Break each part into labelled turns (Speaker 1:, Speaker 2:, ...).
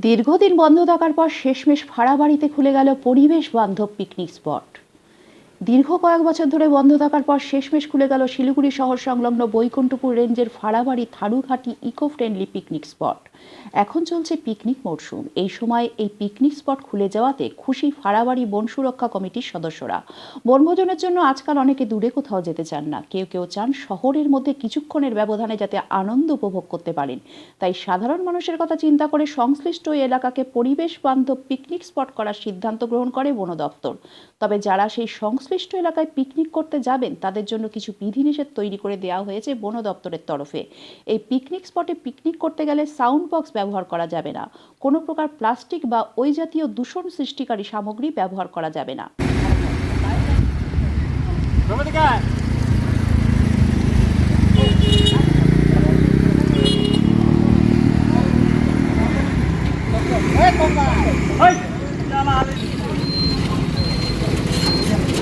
Speaker 1: দীর্ঘদিন বন্ধ থাকার পর শেষমেশ ভাড়া বাড়িতে খুলে গেল পরিবেশ বান্ধব পিকনিক স্পট দীর্ঘ কয়েক বছর ধরে বন্ধ থাকার পর শেষমেশ খুলে গেল শিলিগুড়ি শহর সংলগ্ন বৈকুণ্ঠপুর রেঞ্জের Pharabari Tharughati eco friendly picnic spot. এখন চলছে পিকনিক মরশুম। এই সময় এই পিকনিক স্পট খুলে যাওয়াতে খুশি ফাড়াবাড়ি বন সুরক্ষা কমিটির সদস্যরা। বনভোজনের জন্য আজকাল অনেকে দূরে কোথাও যেতে চান না। কেউ কেউ চান শহরের মধ্যে কিছুক্ষণের ব্যবধানে যাতে আনন্দ উপভোগ করতে পারেন। তাই সাধারণ মানুষের কথা চিন্তা করে সংশ্লিষ্ট এলাকাকে পরিবেশ বান্ধব পিকনিক স্পট করার সিদ্ধান্ত গ্রহণ করে বন দপ্তর। তবে যারা সেই সংশ্লিষ্ট এলাকায় পিকনিক করতে যাবেন, তাদের জন্য কিছু বিধিনিষেধ তৈরি করে দেওয়া হয়েছে বন দপ্তরের তরফে। এই পিকনিক স্পটে পিকনিক করতে গেলে সাউন্ড বক্স ব্যবহার করা যাবে না। কোনো প্রকার প্লাস্টিক বা ওই জাতীয় দূষণ সৃষ্টিকারী সামগ্রী ব্যবহার করা যাবে না।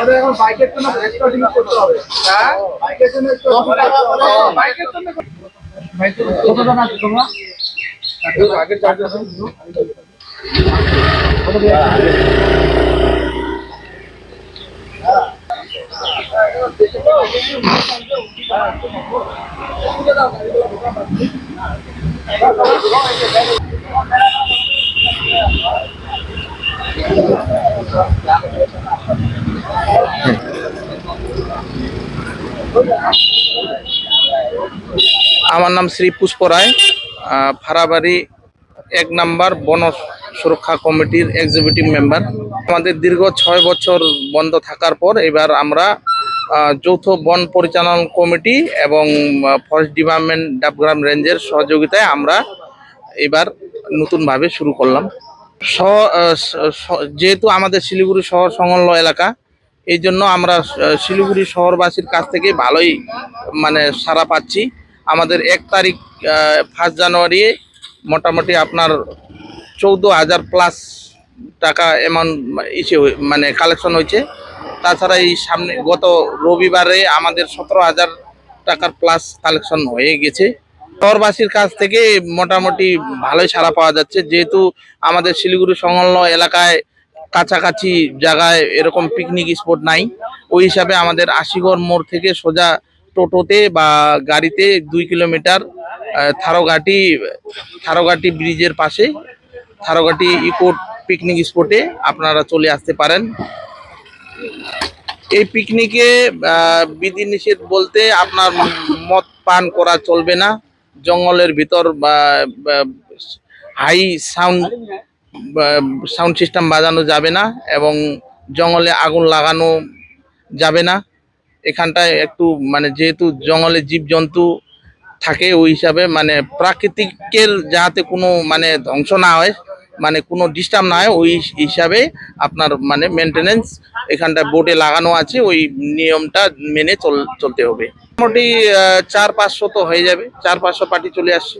Speaker 2: আমাদের এখন বাইকের জন্য এক্সট্রা জিনিস করতে হবে। হ্যাঁ? বাইকের জন্য বাইকের জন্য কতজন আছে তোমরা? আগের চার্জ আছে।
Speaker 3: আমার নাম শ্রী পুষ্প রায়। আহ, ফাড়াবাড়ি এক নাম্বার বন সুরক্ষা কমিটির এক্সিকিউটিভ মেম্বার আমাদের দীর্ঘ ছয় বছর বন্ধ থাকার পর এবার আমরা যৌথ বন পরিচালন কমিটি এবং ফরেস্ট ডিপার্টমেন্ট ডাবগ্রাম রেঞ্জের সহযোগিতায় আমরা এবার নতুনভাবে শুরু করলাম। যেহেতু আমাদের শিলিগুড়ি শহর সংলগ্ন এলাকা এই জন্য আমরা শিলিগুড়ি শহরবাসীর কাছ থেকে ভালোই মানে সারা পাচ্ছি। আমাদের এক তারিখ ফার্স্ট জানুয়ারি মোটামুটি আপনার চৌদ্দ হাজার প্লাস টাকা অ্যামাউন্ট ইসে মানে কালেকশন হয়েছে। তাছাড়া এই সামনে, গত রবিবারে আমাদের সতেরো হাজার টাকার প্লাস কালেকশন হয়ে গেছে। শহরবাসীর কাছ থেকে মোটামুটি ভালোই সাড়া পাওয়া যাচ্ছে। যেহেতু আমাদের শিলিগুড়ি সংলগ্ন এলাকায় কাছাকাছি জায়গায় এরকম পিকনিক স্পট নাই। ওই হিসাবে আমাদের আশিগড় মোড় থেকে সোজা টোটোতে বা গাড়িতে দুই কিলোমিটার থারোঘাটি থারোঘাটি ব্রিজের পাশে থারোঘাটি ইকো পিকনিক স্পটে আপনারা চলে আসতে পারেন। এই পিকনিকে বিধিনিষেধ বলতে আপনার মদ পান করা চলবে না। জঙ্গলের ভিতর হাই সাউন্ড সাউন্ড সিস্টেম বাজানো যাবে না এবং জঙ্গলে আগুন লাগানো যাবে না। এখানটায় একটু মানে যেহেতু জঙ্গলে জীবজন্তু থাকে, ওই হিসাবে মানে প্রাকৃতিকের যাতে কোনো মানে ধ্বংস না হয় মানে কোনো ডিস্টার্ব না হয়, ওই হিসাবে আপনার মানে মেনটেনেন্স এখানটা বোর্ডে লাগানো আছে, ওই নিয়মটা মেনে চল, চলতে হবে। মোটামুটি চার পাঁচশো তো হয়ে যাবে চার পাঁচশো পার্টি চলে আসছে।